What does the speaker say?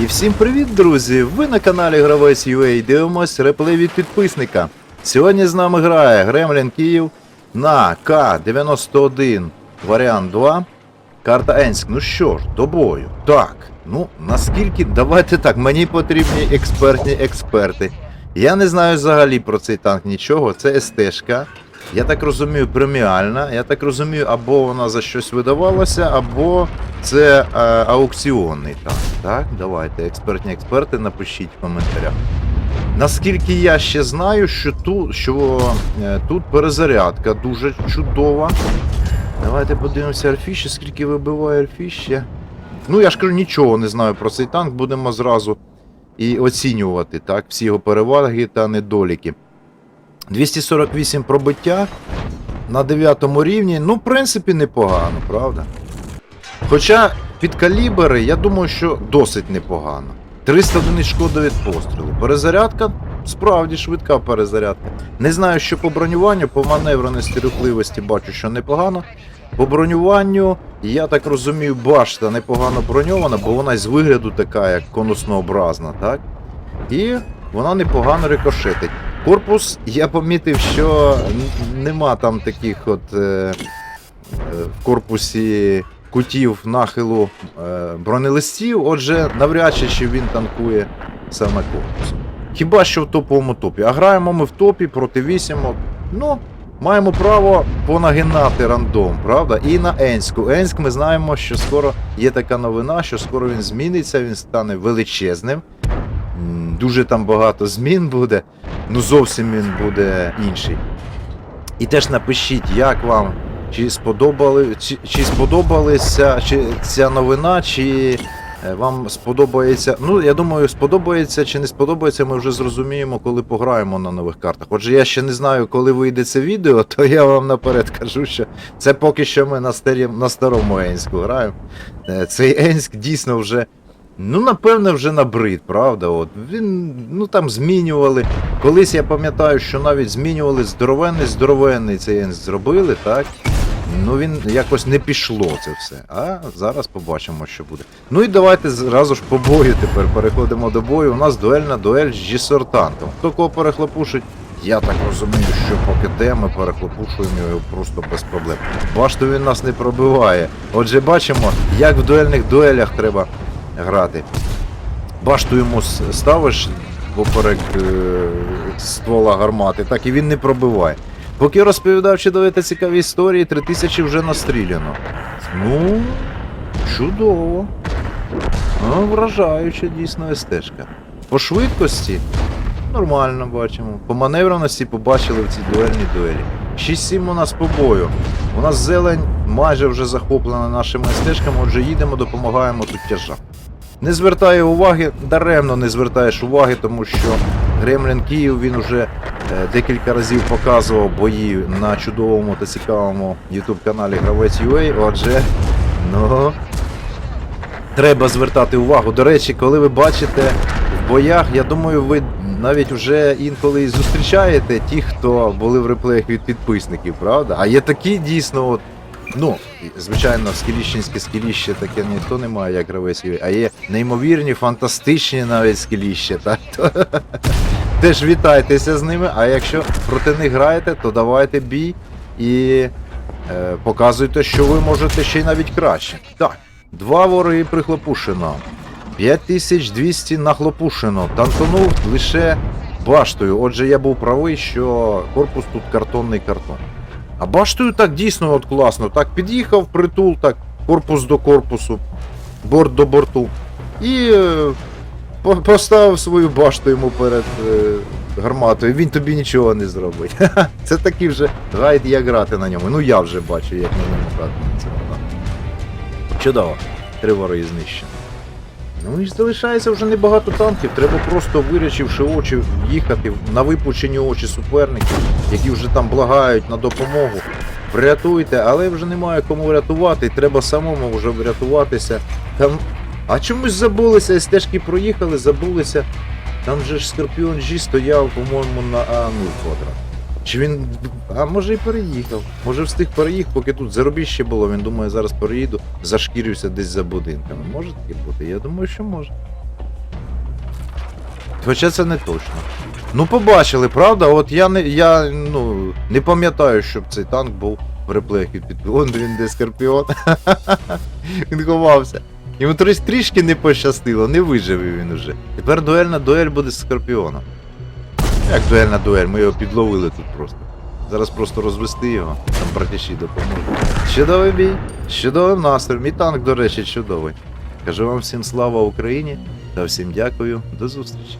І всім привіт, друзі! Ви на каналі Гравець UA дивимось реплей від підписника. Сьогодні з нами грає Гремлін Київ на К91 варіант 2. Карта Енськ. Ну що ж, до бою. Так, ну наскільки. Давайте так, мені потрібні експертні експерти. Я не знаю взагалі про цей танк нічого. Це СТшка. Я так розумію, преміальна. Я так розумію, або вона за щось видавалася, або це е, аукціонний танк. Так, давайте, експертні експерти, напишіть в коментарях. Наскільки я ще знаю, що тут, що, е, тут перезарядка дуже чудова. Давайте подивимося Альфіші, скільки вибиває Альфіще. Ну, я ж кажу, нічого не знаю про цей танк, будемо зразу і оцінювати так, всі його переваги та недоліки. 248 пробиття на 9 рівні, ну, в принципі, непогано, правда? Хоча під калібри, я думаю, що досить непогано. 300 одиниць шкоди від пострілу. Перезарядка справді швидка перезарядка. Не знаю, що по бронюванню, по маневреності, рухливості бачу, що непогано. По бронюванню, я так розумію, башта непогано броньована, бо вона з вигляду така, як конуснообразна, так? І вона непогано рикошетить. Корпус, я помітив, що нема там таких от е, е, в корпусі кутів нахилу е, бронелистів, отже, навряд чи чи він танкує саме корпусом. Хіба що в топовому топі. А граємо ми в топі проти вісімок. Ну, маємо право понагинати рандом, правда? І на Енську. Енськ ми знаємо, що скоро є така новина, що скоро він зміниться, він стане величезним. Дуже там багато змін буде. Ну зовсім він буде інший. І теж напишіть, як вам, чи сподобали, чи, чи сподобалася чи ця новина, чи е, вам сподобається. Ну, я думаю, сподобається чи не сподобається, ми вже зрозуміємо, коли пограємо на нових картах. Отже, я ще не знаю, коли вийде це відео, то я вам наперед кажу, що це поки що ми на, старі, на старому Енську граємо. Е, Цей Енськ дійсно вже. Ну, напевне, вже набрид, правда? От він ну там змінювали. Колись я пам'ятаю, що навіть змінювали здоровенний, здоровенний цей зробили, так? Ну він якось не пішло це все. А зараз побачимо, що буде. Ну і давайте зразу ж по бою тепер переходимо до бою. У нас дуельна дуель з Джісортантом. Хто кого перехлопушить? Я так розумію, що поки де ми перехлопушуємо його просто без проблем. Башту він нас не пробиває. Отже, бачимо, як в дуельних дуелях треба грати. Башту йому ставиш поперек е, ствола гармати, так і він не пробиває. Поки розповідав чудові та цікаві історії, 3000 вже настріляно. Ну, чудово. Ну, вражаюча дійсно естежка. По швидкості нормально бачимо. По маневреності побачили в цій дуельній дуелі. 6-7 у нас по бою. У нас зелень майже вже захоплена нашими стежками, отже їдемо, допомагаємо тут тяжам. Не звертає уваги, даремно не звертаєш уваги, тому що Гремлін Київ він уже декілька разів показував бої на чудовому та цікавому YouTube каналі Гравець UA. Отже, ну треба звертати увагу. До речі, коли ви бачите в боях, я думаю, ви навіть вже інколи зустрічаєте ті, хто були в реплеях від підписників, правда? А є такі дійсно, от, ну, звичайно, скіліщенське скіліще таке ніхто не має, як гравець а є неймовірні, фантастичні навіть скіліща, так? Теж вітайтеся з ними, а якщо проти них граєте, то давайте бій і е, показуйте, що ви можете ще й навіть краще. Так, два вороги прихлопушено. 5200 нахлопушено. Танконув лише баштою. Отже, я був правий, що корпус тут картонний картон. А баштою так дійсно от класно. Так під'їхав притул, так, корпус до корпусу, борт до борту. І е, поставив свою башту йому перед е, гарматою. Він тобі нічого не зробить. Це такий вже гайд, як грати на ньому. Ну я вже бачу, як на ньому грати на цьому. Чудово. Три вороги знищено. Ну і залишається вже небагато танків. Треба просто вирячивши очі, їхати на випучені очі суперників, які вже там благають на допомогу. Врятуйте, але вже немає кому врятувати, треба самому вже врятуватися. Там. А чомусь забулися, стежки проїхали, забулися. Там же ж Скорпіон G стояв, по-моєму, на А0 квадрат. Чи він. А може і переїхав. Може встиг переїхав, поки тут заробіще було. Він думає, зараз переїду, зашкірився десь за будинками. Може таке бути? Я думаю, що може. Хоча це не точно. Ну, побачили, правда? От я не я ну, не пам'ятаю, щоб цей танк був в реплеях від під. Вон він де скорпіон. він ховався. Йому трішки не пощастило, не вижив він уже. Тепер дуельна дуель буде з скорпіоном. Як дуельна дуель, ми його підловили тут просто. Зараз просто розвести його, там братіші допоможуть. Чудовий бій, чудовий настрій. Мій танк, до речі, чудовий. Кажу вам всім слава Україні та всім дякую. До зустрічі.